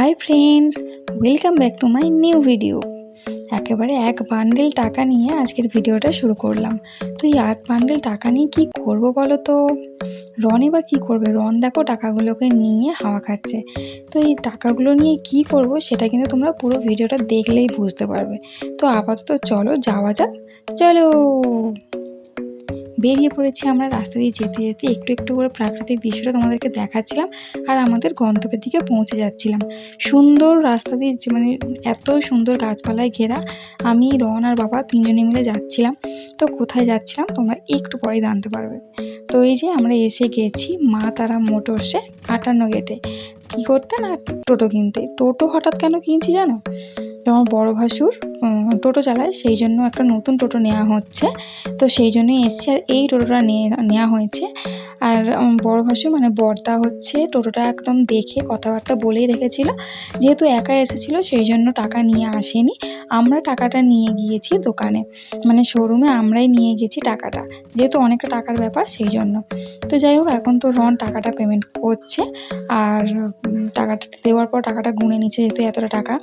Hi friends welcome back to my new video একেবারে এক bundle টাকা নিয়ে আজকের ভিডিওটা শুরু করলাম। তো এই এক বান্ডেল টাকা নিয়ে কী করব বলো তো রনই বা কী করবে? রন দেখো টাকাগুলোকে নিয়ে হাওয়া খাচ্ছে। তো এই টাকাগুলো নিয়ে কী করব সেটা কিন্তু তোমরা পুরো ভিডিওটা দেখলেই বুঝতে পারবে। তো আপাতত চলো যাওয়া যাক। চলো! বেরিয়ে পড়েছি আমরা রাস্তা দিয়ে যেতে যেতে। একটু একটু করে প্রাকৃতিক দৃশ্যটা তোমাদেরকে দেখাচ্ছিলাম আর আমাদের গন্তব্যের দিকে পৌঁছে যাচ্ছিলাম। সুন্দর রাস্তা দিয়ে মানে এত সুন্দর গাছপালায় ঘেরা। আমি, রন আর বাবা তিনজনে মিলে যাচ্ছিলাম। তো কোথায় যাচ্ছিলাম? তোমরা একটু পরেই জানতে পারবে। তো এই যে আমরা এসে গেছি মা তারা মোটরসে আটান্ন গেটে কী করতে না টোটো কিনতে? টোটো হঠাৎ কেন কিনছি জানো? তো আমার বড়ো ভাসুর টোটো চালায়, সেই জন্য একটা নতুন টোটো নেওয়া হচ্ছে। তো সেই জন্যই এসছে আর এই টোটোটা নেওয়া হয়েছে। আর বড় ভাসু মানে বর্দা হচ্ছে, টোটোটা একদম দেখে কথাবার্তা বলেই রেখেছিল। যেহেতু একা এসেছিল, সেই জন্য টাকা নিয়ে আসেনি। আমরা টাকাটা নিয়ে গিয়েছি দোকানে। মানে শোরুমে আমরাই নিয়ে গেছি টাকাটা। যেহেতু অনেকটা টাকার ব্যাপার, সেই জন্য। তো যাই হোক, এখন তো রন টাকাটা পেমেন্ট করছে। আর টাকাটা দেওয়ার পর টাকাটা গুনে নিচ্ছে, যেহেতু এতটা টাকা।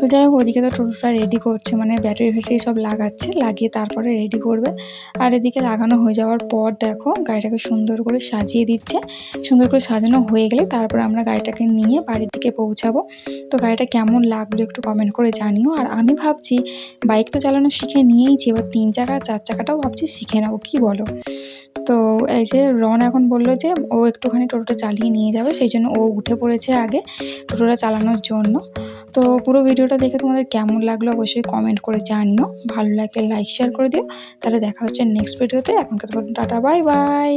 তো যাই হোক, ওদিকে তো টোটোটা রেডি করছে মানে ব্যাটারি ফ্যাটারি সব লাগাচ্ছে, লাগিয়ে তারপরে রেডি করবে। আর এদিকে লাগানো হয়ে যাওয়ার পর দেখো, গাড়িটাকে সুন্দর করে সাজিয়ে দিচ্ছে। সুন্দর করে সাজানো হয়ে গেলে তারপর আমরা গাড়িটাকে নিয়ে বাড়ির দিকে পৌঁছাবো। তো গাড়িটা কেমন লাগল একটু কমেন্ট করে জানিও। আর আমি ভাবছি বাইক তো চালানো শিখে নিয়েইছি, এবার তিন চাকা, চার চাকাটাও ভাবছি শিখে নেব, কী বলো? তো এই যে রন এখন বলল যে ও একটুখানি টোটোটা চালিয়ে নিয়ে যাবে, সেই জন্য ও উঠে পড়েছে আগে টোটোটা চালানোর জন্য। তো পুরো ভিডিওটা দেখে তোমাদের কেমন লাগল অবশ্যই কমেন্ট করে জানিও। ভালো লাগলে লাইক শেয়ার করে দিও। তাহলে দেখা হচ্ছে নেক্সট ভিডিওতে এখনকার টাটা বাই বাই